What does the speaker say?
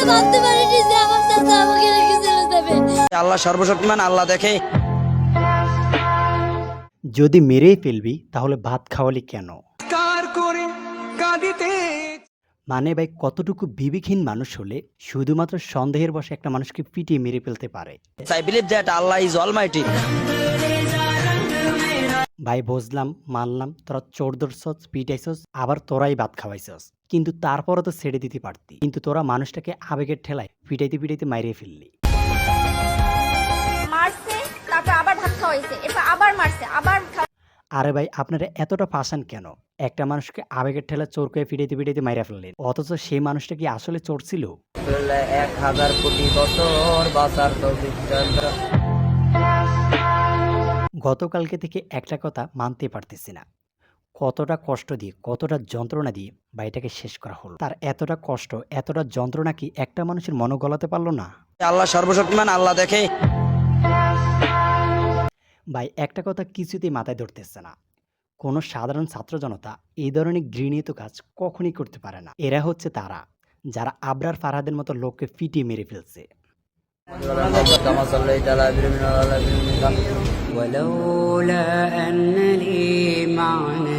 এটা ভাবতে পারিনি যে আমার চাচা আমাকে রেখে চলে যাবে আল্লাহ সর্বশক্তিমান আল্লাহ দেখে যদি মেরেই ফেলবি তাহলে ভাত খাওয়ালি কেন? মানে ভাই কতটুকু বিবেকহীন মানুষ হলে শুধুমাত্র সন্দেহের বসে একটা মানুষকে পিটিয়ে মেরে ফেলতে পারে? I believe that Allah is almighty ভাই বুঝলাম মানলাম তোরা চোর ধরছস পিটাইছস আবার তোরাই ভাত খাওয়াইছস। কিন্তু তারপরও তো ছেড়ে দিতে পারতি। কিন্তু তোরা মানুষটাকে আবেগের ঠেলায় পিটাইতে পিটাইতে মাইরে ফেললি। মারছে তারপর আবার ভাত খাওয়াইছে এরপর আবার মারছে আবার আরে ভাই আপনারা এতটা পাশান কেন? একটা মানুষকে আবেগের ঠেলা চোর করে পিটাইতে পিটাইতে মাইরা ফেললেন। অথচ সেই মানুষটা কি আসলে চোর ছিল? এক হাজার কোটি বছর বাঁচার গতকালকে থেকে একটা কথা মানতে পারতেছি না। কতটা কষ্ট দিয়ে কতটা যন্ত্রণা দিয়ে বাড়িটাকে শেষ করা হলো? তার এতটা কষ্ট এতটা যন্ত্রণা কি একটা মানুষের মনো গলাতে পারল না? আল্লাহ সর্বশক্তিমান আল্লাহ দেখে। ভাই একটা কথা কিছুতেই মাথায় ধরতেছে না। কোনো সাধারণ ছাত্র জনতা এই ধরনের ঘৃণিত কাজ কখনই করতে পারে না। এরা হচ্ছে তারা যারা আবরার ফারহাদের মতো লোককে ফিটিয়ে মেরে ফেলছে। ولولا أن لي معنى